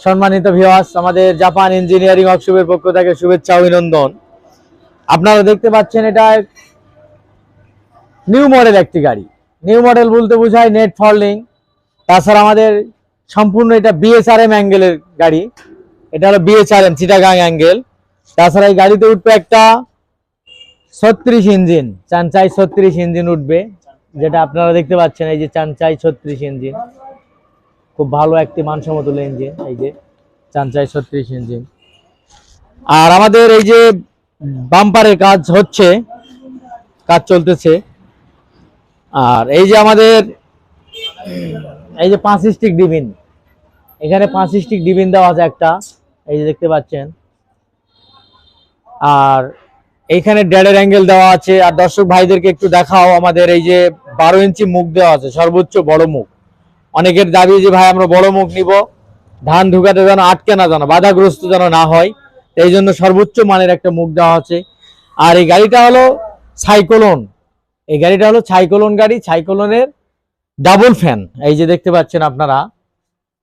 সম্মানিত ভিওয়াস আমাদের Japan engineering ওয়ার্কশপের পক্ষ থেকে শুভেচ্ছা অভিনন্দন। আপনারা দেখতে পাচ্ছেন এটা নিউ মডেল একটি গাড়ি। নিউ মডেল বলতে বোঝায় নেট ফল্ডিং তাছাড়া আমাদের সম্পূর্ণ এটা বিএসআরএম অ্যাঙ্গেলের গাড়ি। এটা হলো বিএসআরএম চিটাগাং অ্যাঙ্গেল তাছাড়া এই গাড়িতে উঠবে একটা ছত্রিশ ইঞ্জিন, চানচাই ছত্রিশ ইঞ্জিন উঠবে। যেটা আপনারা দেখতে পাচ্ছেন, এই যে চানচাই ছত্রিশ ইঞ্জিন। খুব ভালো একটি মানসম্মত ইঞ্জিন এই যে চানচাই ছত্রিশ ইঞ্জিন আর আমাদের এই যে বাম্পারের কাজ হচ্ছে, কাজ চলতেছে। আর এই যে আমাদের, এই যে পাঁচ স্টিক ডিবিন এখানে পাঁচ স্টিক ডিবিন দেওয়া আছে একটা, এই যে দেখতে পাচ্ছেন। আর এইখানে ড্যাডের অ্যাঙ্গেল দেওয়া আছে। আর দর্শক ভাইদেরকে একটু দেখাও, আমাদের এই যে বারো ইঞ্চি মুখ দেওয়া আছে, সর্বোচ্চ বড় মুখ। অনেকের দাবি যে, ভাই, আমরা বড় মুখ নিব। ধান ঢুকাতে যেন আটকে না যেন, বাধাগ্রস্ত যেন না হয়। এই জন্য সর্বোচ্চ মানের একটা মুখ দেওয়া আছে আর এই গাড়িটা হলো সাইক্লোন। এই গাড়িটা হলো সাইক্লোন গাড়ি। সাইক্লোনের ডাবল ফ্যান। এই যে দেখতে পাচ্ছেন আপনারা,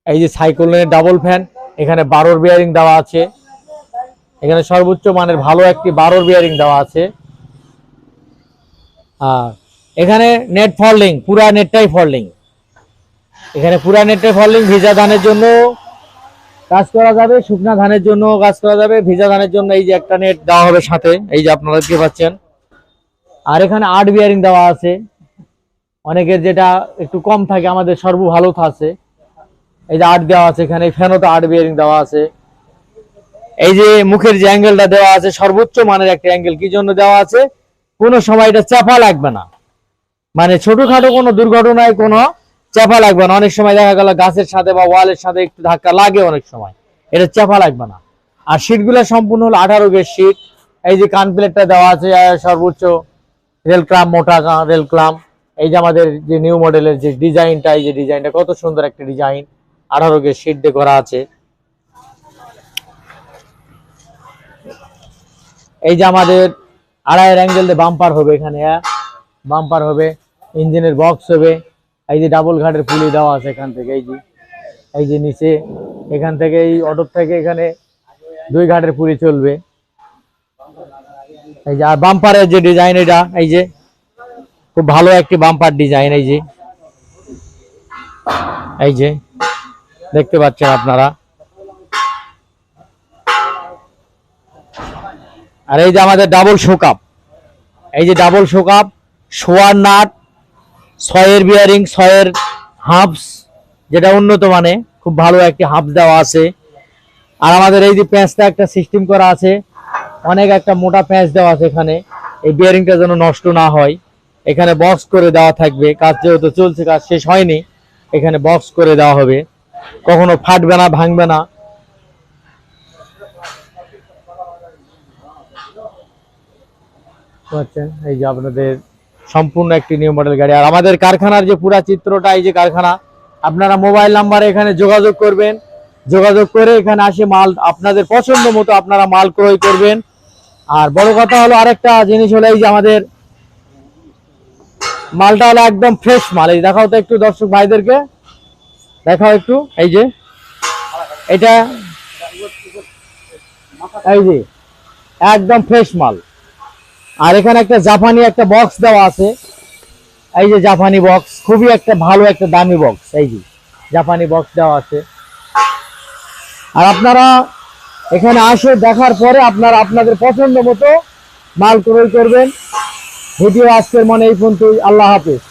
এই যে সাইক্লোনের ডাবল ফ্যান। এখানে বারোর বিয়ারিং দেওয়া আছে। এখানে সর্বোচ্চ মানের ভালো একটি বারোর বিয়ারিং দেওয়া আছে। আর এখানে নেট ফল্ডিং, পুরা নেটটাই ফল্ডিং। এখানে পুরা নেটে ফলিং ভিজা ধানের জন্য কাজ করা যাবে, শুকনা ধানের জন্য কাজ করা যাবে, ভিজা ধানের জন্য এই যে একটা নেট দেওয়া হবে সাথে, এই যে আপনারা দেখতে পাচ্ছেন। আর এখানে আট বিয়ারিং দেওয়া আছে। অনেকের যেটা একটু কম থাকে, আমাদের সর্ব ভালো আছে। এই যে আট দেওয়া আছে এখানে ফ্যানও তো আট বিয়ারিং দেওয়া আছে। এই যে মুখের যে অ্যাঙ্গেলটা দেওয়া আছে, সর্বোচ্চ মানের একটা অ্যাঙ্গেল কি জন্য দেওয়া আছে? কোনো সময় এটা চাপা লাগবে না। মানে ছোটখাটো কোনো দুর্ঘটনায় কোনো চাপা লাগবে না। অনেক সময় দেখা গেল গাছের সাথে বা ওয়ালের সাথে একটু ধাক্কা লাগে অনেক সময়। এটা চাপা লাগবে না। আর সিটগুলো সম্পূর্ণ হলো আঠারো গেজ সিট এই যে কান প্লেটটা দেওয়া আছে সর্বোচ্চ রেল ক্লাম, মোটা রেল ক্লাম। এই যে আমাদের যে নিউ মডেলের যে ডিজাইনটা, এই যে ডিজাইনটা কত সুন্দর একটা ডিজাইন। আঠারো গেজ সিট দিয়ে করা আছে। এই যে আমাদের আড়াইয়ের অ্যাঙ্গেল দিয়ে বাম্পার হবে এখানে বাম্পার হবে ইঞ্জিনের বক্স হবে। এই যে ডাবল ঘাটের পুলি দেওয়া আছে এখান থেকে, এই যে এই যে নিচে, এখান থেকে, এই অটো থেকে এখানে দুই ঘাটের পুলি চলবে। এই যে, আর বাম্পারের যে ডিজাইন এটা, এই যে, খুব ভালো একটি বাম্পার ডিজাইন এই যে এই যে, দেখতে পাচ্ছেন আপনারা। আর এই যে আমাদের ডাবল শোকাপ এই যে ডাবল শোকাপ শোয়ার নাট ছয়ের বিয়ারিং ছয়ের হাফস যেটা উন্নত মানে খুব ভালো একটি হাফস দেওয়া আছে। আর আমাদের এই যে প্যাঁচটা একটা সিস্টেম করা আছে, অনেক একটা মোটা প্যাঁচ দেওয়া আছে এখানে। এই বিয়ারিংটা যেন নষ্ট না হয়। এখানে বক্স করে দেওয়া থাকবে। কাজ যেহেতু চলছে, কাজ শেষ হয়নি, এখানে বক্স করে দেওয়া হবে। কখনো ফাটবে না, ভাঙবে না। এই যে আপনাদের সম্পূর্ণ একটি নিউ মডেল গাড়ি। আর আমাদের কারখানার যে পুরা চিত্রটা, এই যে কারখানা, আপনারা মোবাইল নাম্বারে এখানে যোগাযোগ করবেন। যোগাযোগ করে এখানে আসে মাল, আপনাদের পছন্দ মতো আপনারা মাল ক্রয় করবেন। আর বড় কথা হলো আরেকটা জিনিস হলো, এই যে আমাদের মালটা হলো একদম ফ্রেশ মাল। এই দেখাও তো একটু দর্শক ভাইদেরকে। দেখাও একটু, এই যে। এটা, এই যে, একদম ফ্রেশ মাল। আর এখানে একটা জাপানি একটা বক্স দেওয়া আছে। এই যে জাপানি বক্স খুবই একটা ভালো একটা দামি বক্স এই যে জাপানি বক্স দেওয়া আছে। আর আপনারা এখানে আসে দেখার পরে আপনারা আপনাদের পছন্দ মতো মাল ক্রয় করবেন। ভিডিও আজকের মনে এই পর্যন্তই। আল্লাহ হাফিজ।